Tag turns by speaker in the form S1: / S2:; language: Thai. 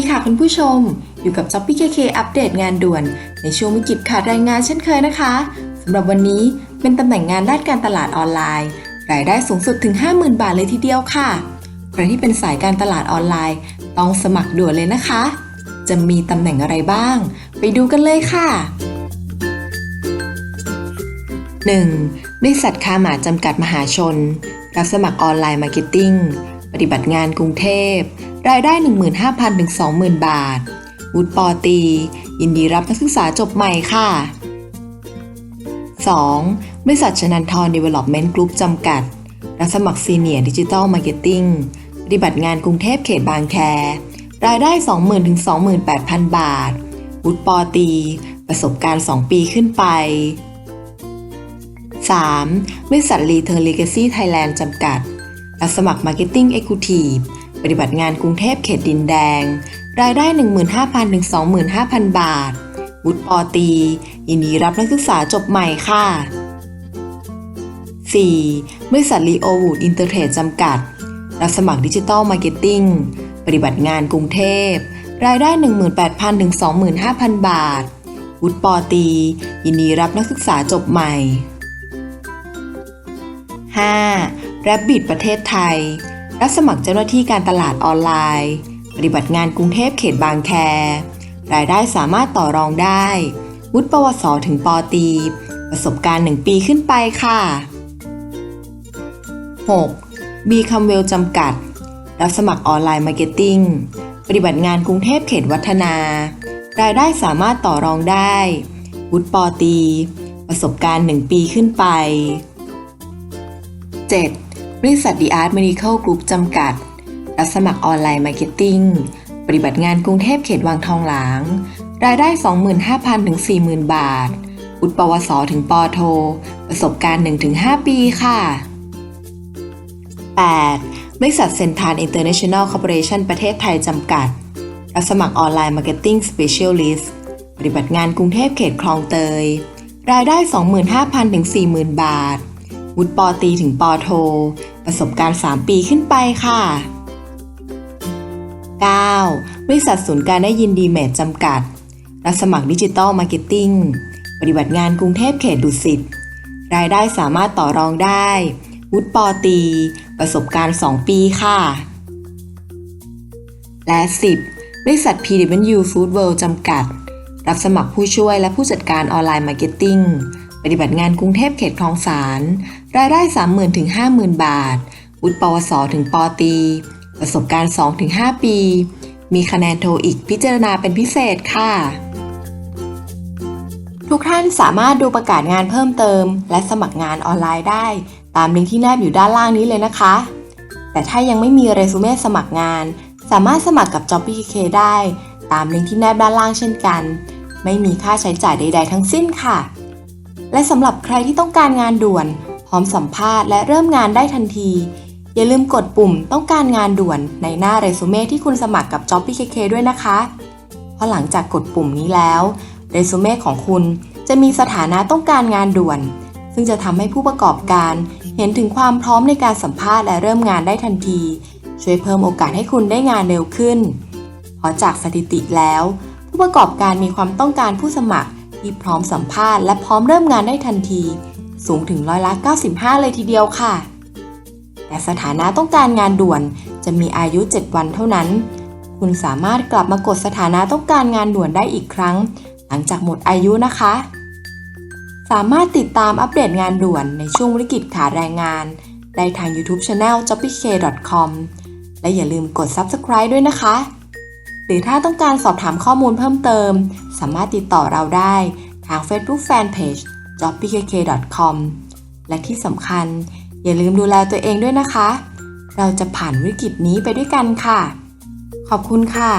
S1: ดีค่ะคุณผู้ชม อยู่กับ j o b ปี้เคอัปเดตงานด่วน ในช่วงวิกฤตขาดแรงงานเช่นเคยนะคะสำหรับวันนี้เป็นตำแหน่งงานด้านการตลาดออนไลน์ รายได้สูงสุดถึง 50,000 บาทเลยทีเดียวค่ะใครที่เป็นสายการตลาดออนไลน์ ต้องสมัครด่วนเลยนะคะ จะมีตำแหน่งอะไรบ้าง ไปดูกันเลยค่ะ 1. บริษัทคาหมาจำกัดมหาชน รับสมัครออนไลน์มาร์เก็ตติ้งปฏิบัติงานกรุงเทพ รายได้ 15,000ถึง20,000 บาท วุฒิปอตี ยินดีรับนักศึกษาจบใหม่ค่ะ 2. บริษัทชนันทร Development Group จำกัด รับสมัครซีเนียร์ดิจิทัลมาร์เก็ตติ้งปฏิบัติงานกรุงเทพเขตบางแค รายได้ 20,000ถึง28,000 บาท วุฒิปอตี ประสบการณ์ 2 ปีขึ้นไป 3. บริษัท r e t a i l Legacy Thailand จำกัด รับสมัคร Marketing Executive ปฏิบัติงานกรุงเทพเขตดินแดง รายได้ 15,000ถึง25,000 บาทวุฒิปอตี ยินดีรับนักศึกษาจบใหม่ค่ะ 4. บริษัท Leo Wood Intertrade จำกัด รับสมัครดิจิทัลมาร์เก็ตติ้ง ปฏิบัติงานกรุงเทพ รายได้ 18,000ถึง25,000 บาท วุฒิปอตี ยินดีรับนักศึกษาจบใหม่ 5. Rabbit ประเทศไทย รับสมัครเจ้าหน้าที่การตลาดออนไลน์ ปฏิบัติงานกรุงเทพเขตบางแค รายได้สามารถต่อรองได้ วุฒิปวสถึงปอตี ประสบการณ์ 1 ปีขึ้นไปค่ะ 6. B c o m w e l l จำกัด รับสมัครออนไลน์มาร์เก็ตติ้ง ปฏิบัติงานกรุงเทพเขตวัฒนา รายได้สามารถต่อรองได้ วุฒิปอตี ประสบการณ์ 1 ปีขึ้นไป 7. บริษัท The Art Medical Group จำกัด รับสมัครออนไลน์มาร์เก็ตติ้ง ปฏิบัติงานกรุงเทพเขตวังทองหลาง รายได้ 25,000 ถึง 40,000 บาทวุฒิปวสถึงปอโท ประสบการณ์ 1-5 ปีค่ะ 8. บริษัทเซนทานอินเตอร์เนชั่นแนลคอร์ปอเรชั่นประเทศไทยจำกัด รับสมัครออนไลน์มาร์เก็ตติ้งสเปเชียลลิสต์ปฏิบัติงานกรุงเทพเขตคลองเตย รายได้ 25,000 ถึง 40,000 บาท วุฒิปอตีถึงปอโท ประสบการณ์ 3 ปีขึ้นไปค่ะ 9. บริษัทศูนย์การได้ยินดีเมดจำกัด รับสมัครดิจิตอลมาร์เก็ตติ้ง ปฏิบัติงานกรุงเทพเขตดุสิต รายได้สามารถต่อรองได้ วุฒิปอตี ประสบการณ์ 2 ปีค่ะ และ 10 บริษัท PW Food World จำกัด รับสมัครผู้ช่วยและผู้จัดการออนไลน์มาร์เก็ตติ้ง ปฏิบัติงานกรุงเทพเขตคลองสาร รายได้ 30,000ถึง50,000 บาท วุฒิปวสถึงปตี ประสบการณ์ 2-5 ปี มีคะแนนโทอีกพิจารณาเป็นพิเศษค่ะ ทุกท่านสามารถดูประกาศงานเพิ่มเติม และสมัครงานออนไลน์ได้ ตามลิงก์ที่แนบอยู่ด้านล่างนี้เลยนะคะ แต่ถ้ายังไม่มีเรซูเม่สมัครงาน สามารถสมัครกับ Job PK ได้ ตามลิงก์ที่แนบด้านล่างเช่นกัน ไม่มีค่าใช้จ่ายใด ๆ ทั้งสิ้นค่ะ และสำหรับใครที่ต้องการงานด่วน พร้อมสัมภาษณ์และเริ่มงานได้ทันที อย่าลืมกดปุ่มต้องการงานด่วนในหน้าเรซูเม่ที่คุณสมัครกับ Job PKK ด้วยนะคะ เพราะหลังจากกดปุ่มนี้แล้วเรซูเม่ของคุณจะมีสถานะต้องการงานด่วน ซึ่งจะทำให้ผู้ประกอบการเห็นถึงความพร้อมในการสัมภาษณ์และเริ่มงานได้ทันที ช่วยเพิ่มโอกาสให้คุณได้งานเร็วขึ้น เพราะจากสถิติแล้ว ผู้ประกอบการมีความต้องการผู้สมัคร ที่พร้อมสัมภาษณ์และพร้อมเริ่มงานได้ทันที สูงถึงร้อยละ 95 เลยทีเดียวค่ะ แต่สถานะต้องการงานด่วนจะมีอายุ 7 วันเท่านั้น คุณสามารถกลับมากดสถานะต้องการงานด่วนได้อีกครั้ง หลังจากหมดอายุนะคะ สามารถติดตามอัปเดตงานด่วนในช่วงวิกฤตขาดแรงงาน ได้ทาง YouTube Channel j o b p k c o m และอย่าลืมกด Subscribe ด้วยนะคะ รือถ้าต้องการสอบถามข้อมูลเพิ่มเติม สามารถติดต่อเราได้ทาง Facebook Fanpage j o b p k c o m และที่สำคัญ อย่าลืมดูแลตัวเองด้วยนะคะ เราจะผ่านวิกฤตนี้ไปด้วยกันค่ะ ขอบคุณค่ะ